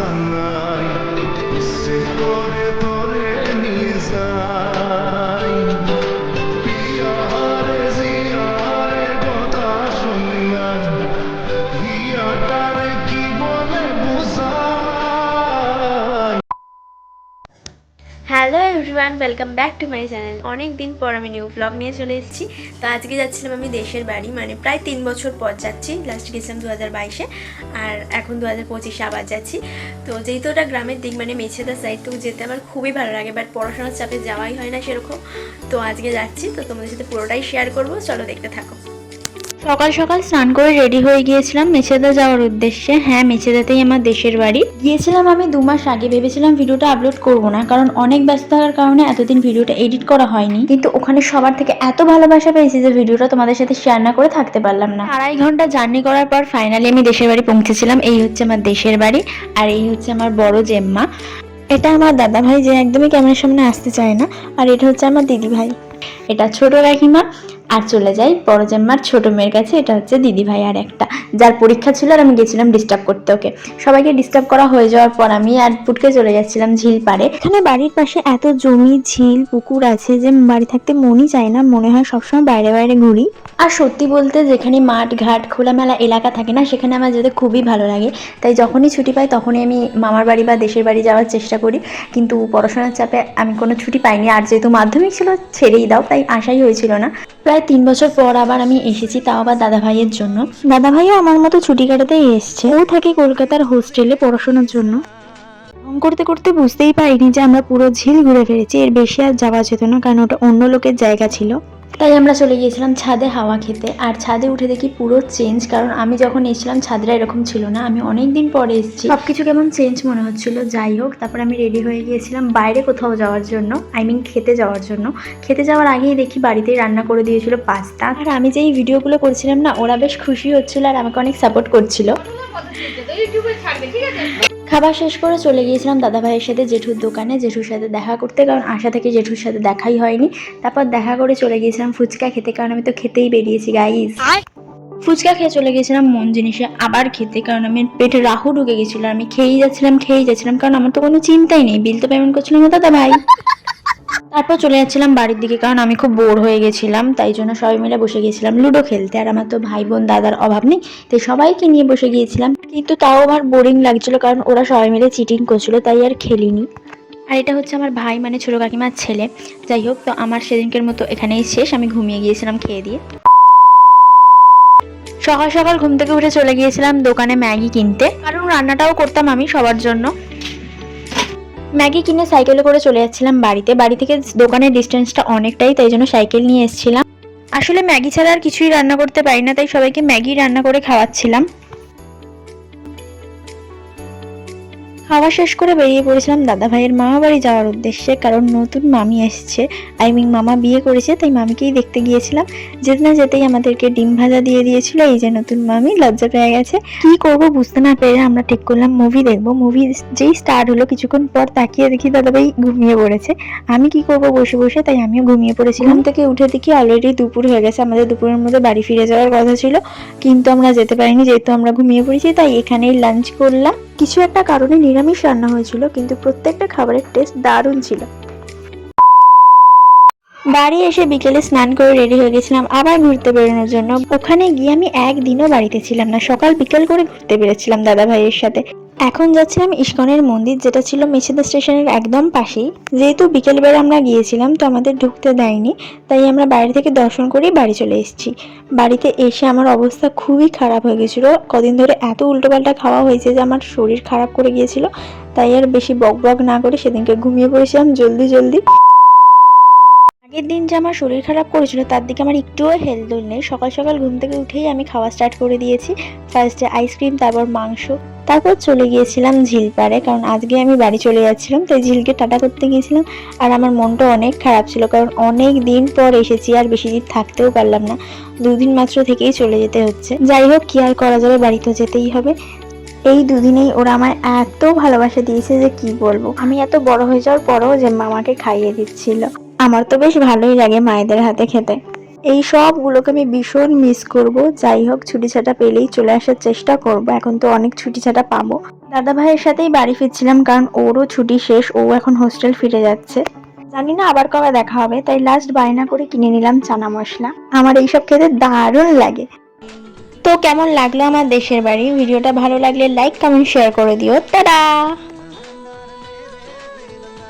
আশা নাই ইচ্ছে করে hello everyone welcome back to my channel অনেক দিন পর আমি নিউ ব্লগ নিয়ে চলে এসেছি। তো আজকে যাচ্ছিলাম আমি দেশের বাড়ি মানে প্রায় তিন বছর পর যাচ্ছি লাস্ট গেছিলাম দু হাজার বাইশে, আর এখন দু হাজার পঁচিশে আবার যাচ্ছি। তো যেহেতু ওটা গ্রামের দিক মানে মেছেদা সাইড তো যেতে আমার খুবই ভালো লাগে বাট পড়াশোনার চাপে যাওয়াই হয় না সেরকম। তো আজকে যাচ্ছি, তো তোমাদের সাথে পুরোটাই শেয়ার করব, চলো দেখতে থাকো। সকাল সকাল স্নান করে রেডি হয়ে গিয়েছিলাম মেছেদা যাওয়ার উদ্দেশ্যে। হ্যাঁ মেছেদাতেই আমার দেশের বাড়ি। গিয়েছিলাম আমি দু মাস আগে, ভেবেছিলাম ভিডিওটা আপলোড করব না, কারণ অনেক ব্যস্ত থাকার কারণে এতদিন ভিডিওটা এডিট করা হয়নি। কিন্তু ওখানে সবার থেকে এত ভালোবাসা পেয়েছি যে ভিডিওটা তোমাদের সাথে শেয়ার না করে থাকতে পারলাম না। আড়াই ঘণ্টা জার্নি করার পর ফাইনালি আমি দেশের বাড়ি পৌঁছেছিলাম। এই হচ্ছে আমার দেশের বাড়ি, আর এই হচ্ছে আমার বড় জেম্মা। এটা আমার দাদা ভাই যে একদমই ক্যামেরার সামনে আসতে চায় না, আর এটা হচ্ছে আমার দিদি ভাই। এটা ছোট কাকিমা আর চলে যাই বড় জাম্মার ছোট মেয়ের কাছে, এটা হচ্ছে দিদি ভাই আর একটা। যার পরীক্ষা ছিল আর আমি গেছিলাম ডিস্টার্ব করতে ওকে। সবাইকে ডিস্টার্ব করা হয়ে যাওয়ার পর আমি আর পুটকে চলে যাচ্ছিলাম ঝিল পাড়ে। এখানে বাড়ির পাশে এত জমি, ঝিল, পুকুর আছে যে বাড়ি থাকতে মনই চায় না, মনে হয় সবসময় বাইরে বাইরে ঘুরি। আর সত্যি বলতে যেখানে মাঠ, ঘাট, খোলামেলা এলাকা থাকে না, সেখানে আমার যেতে খুবই ভালো লাগে। তাই যখনই ছুটি পাই, তখনই আমি মামার বাড়ি বা দেশের বাড়ি যাওয়ার চেষ্টা করি। কিন্তু পড়াশোনার চাপে আমি কোনো ছুটি পাইনি। আর যেহেতু মাধ্যমিক ছিল, ছেড়েই দাও, তাই আশাই হয়েছিল না। প্রায় তিন বছর পর আবার আমি এসেছি তাও আবার দাদা ভাইয়ের জন্য। দাদা ভাইও আমার মতো ছুটি কাটাতেই এসছে। ও থাকে কলকাতার হোস্টেলে পড়াশোনার জন্য। করতে করতে বুঝতেই পারিনি যে আমরা পুরো ঝিল ঘুরে ফেলেছি এর বেশি আর যাওয়া যেত না, কারণ ওটা অন্য লোকের জায়গা ছিল। তাই আমরা চলে গিয়েছিলাম ছাদে হাওয়া খেতে। আর ছাদে উঠে দেখি পুরো চেঞ্জ কারণ আমি যখন এসেছিলাম, ছাদরা এরকম ছিল না। আমি অনেক দিন পরে এসেছি। সব কিছু কেমন চেঞ্জ মনে হচ্ছিল, যাই হোক, তারপর আমি রেডি হয়ে গিয়েছিলাম বাইরে কোথাও যাওয়ার জন্য আই মিন খেতে যাওয়ার জন্য। খেতে যাওয়ার আগেই দেখি বাড়িতেই রান্না করে দিয়েছিল পাস্তা। আর আমি যে এই ভিডিওগুলো করছিলাম না, ওরা বেশ খুশি হচ্ছিল আর আমাকে অনেক সাপোর্ট করছিল। খাবার শেষ করে চলে গিয়েছিলাম দাদাভাইয়ের সাথে জেঠুর দোকানে। জেঠুর সাথে দেখা করতে কারণ আশা থেকে জেঠুর সাথে দেখাই হয়নি। তারপর দেখা করে চলে গিয়েছিলাম ফুচকা খেতে কারণ আমি তো খেতেই বেরিয়েছি গাইজ ফুচকা খেয়ে চলে গেছিলাম মন জিনিসে আবার খেতে কারণ আমি পেটে রাহু ঢুকে গেছিল। আমি খেয়েই যাচ্ছিলাম খেয়েই যাচ্ছিলাম কারণ আমার তো কোনো চিন্তাই নেই। বিল তো পেমেন্ট করছিলাম না দাদা ভাই তারপর চলে যাচ্ছিলাম বাড়ির দিকে, কারণ আমি খুব বোর হয়ে গেছিলাম, তাই জন্য সবাই মিলে বসে গিয়েছিলাম লুডো খেলতে। আর আমার তো ভাই বোন, দাদার অভাব নেই, তাই সবাইকে নিয়ে বসে গিয়েছিলাম। কিন্তু তাও আমার বোরিং লাগছিল, কারণ ওরা সবাই মিলে চিটিং করছিল, তাই আর খেলিনি। আর এটা হচ্ছে আমার ভাই মানে ছোটো কাকিমার ছেলে। যাই হোক, তো আমার সেদিনকের মতো এখানেই শেষ, আমি ঘুমিয়ে গিয়েছিলাম খেয়ে দিয়ে। সকাল সকাল ঘুম থেকে উঠে চলে গিয়েছিলাম দোকানে ম্যাগি কিনতে। কারণ রান্নাটাও করতাম আমি সবার জন্য। ম্যাগি কিনে সাইকেলে করে চলে যাচ্ছিলাম বাড়িতে। বাড়ি থেকে দোকানের ডিস্টেন্সটা অনেকটাই, তাই জন্য সাইকেল নিয়ে এসেছিলাম। আসলে ম্যাগি ছাড়া আর কিছুই রান্না করতে পারি না, তাই সবাইকে ম্যাগি রান্না করে খাওয়াচ্ছিলাম। খাওয়া শেষ করে বেরিয়ে পড়েছিলাম দাদা ভাইয়ের মামা বাড়ি যাওয়ার উদ্দেশ্যে কারণ নতুন মামি এসছে। আই মিন মামা বিয়ে করেছে তাই মামিকেই দেখতে গিয়েছিলাম। যেতে না যেতেই আমাদেরকে ডিম ভাজা দিয়ে দিয়েছিল এই যে নতুন মামি লজ্জা পেয়ে গেছে। কি করব বুঝতে না পেরে আমরা ঠিক করলাম মুভি দেখব। মুভি যেই স্টার্ট হলো কিছুক্ষণ পর তাকিয়ে দেখি দাদা ভাই ঘুমিয়ে পড়েছে। আমি কি করব বসে বসে তাই আমিও ঘুমিয়ে পড়েছিলাম। থেকে উঠে দেখি অলরেডি দুপুর হয়ে গেছে আমাদের দুপুরের মধ্যে বাড়ি ফিরে যাওয়ার কথা ছিল কিন্তু আমরা যেতে পারিনি যেহেতু আমরা ঘুমিয়ে পড়েছি তাই এখানেই লাঞ্চ করলাম। কিছু একটা কারণে নিরামিষ রান্না হয়েছিল, কিন্তু প্রত্যেকটা খাবারের টেস্ট দারুণ ছিল। বাড়ি এসে বিকেলে স্নান করে রেডি হয়ে গেছিলাম আবার ঘুরতে বেরোনোর জন্য। ওখানে গিয়ে আমি একদিনও বাড়িতে ছিলাম না। সকাল বিকেল করে ঘুরতে বেরোচ্ছিলাম দাদা ভাইয়ের সাথে। এখন যাচ্ছিলাম ইস্কনের মন্দির, যেটা ছিল মেছেদা স্টেশনের একদম পাশেই। যেহেতু বিকেলবেলা আমরা গিয়েছিলাম, তো আমাদের ঢুকতে দেয়নি, তাই আমরা বাইরে থেকে দর্শন করেই বাড়ি চলে এসেছি। বাড়িতে এসে আমার অবস্থা খুবই খারাপ হয়ে গেছিল। কদিন ধরে এত উল্টোপাল্টা খাওয়া হয়েছে যে আমার শরীর খারাপ করে গিয়েছিল, তাই আর বেশি বক বক না করে সেদিনকে ঘুমিয়ে পড়েছিলাম জলদি জলদি। আগের দিন যে আমার শরীর খারাপ করেছিল, তার দিকে আমার একটুও হেলদোল নেই। সকাল সকাল ঘুম থেকে উঠেই আমি খাওয়া স্টার্ট করে দিয়েছি। ফার্স্টে আইসক্রিম তারপর মাংস। তারপর চলে গিয়েছিলাম ঝিল পাড়ে, কারণ আজকে আমি বাড়ি চলে যাচ্ছিলাম। তাই ঝিলকে টাটা করতে গিয়েছিলাম। আর আমার মনটা অনেক খারাপ ছিল, কারণ অনেক দিন পর এসেছি, আর বেশি দিন থাকতেও পারলাম না। দুদিন মাত্র থেকেই চলে যেতে হচ্ছে। যাই হোক, কি আর করা যাবে, বাড়ি তো যেতেই হবে। এই দুদিনেই ওরা আমার এত ভালোবাসা দিয়েছে যে কি বলব? আমি এত বড় হয়ে যাওয়ার পরেও যে মামাকে খাইয়ে দিচ্ছিল। আমার তো বেশ ভালোই লাগে মায়েদের হাতে খেতে। এই সবগুলোকে আমি ভীষণ মিস করব। যাই হোক, ছুটি ছাটা পেলেই চলে আসার চেষ্টা করব। এখন তো অনেক ছুটি ছাটা পাবো। দাদা ভাইয়ের সাথেই বাড়ি ফিরছিলাম কারণ ওরও ছুটি শেষ, ও এখন হোস্টেল ফিরে যাচ্ছে। জানি না আবার কবে দেখা হবে, তাই লাস্ট বায়না করে কিনে নিলাম চানা মশলা। আমার এইসব খেতে দারুণ লাগে। তো কেমন লাগল আমার দেশের বাড়ি? ভিডিওটা ভালো লাগলে লাইক কমেন্ট শেয়ার করে দিও। টাটা!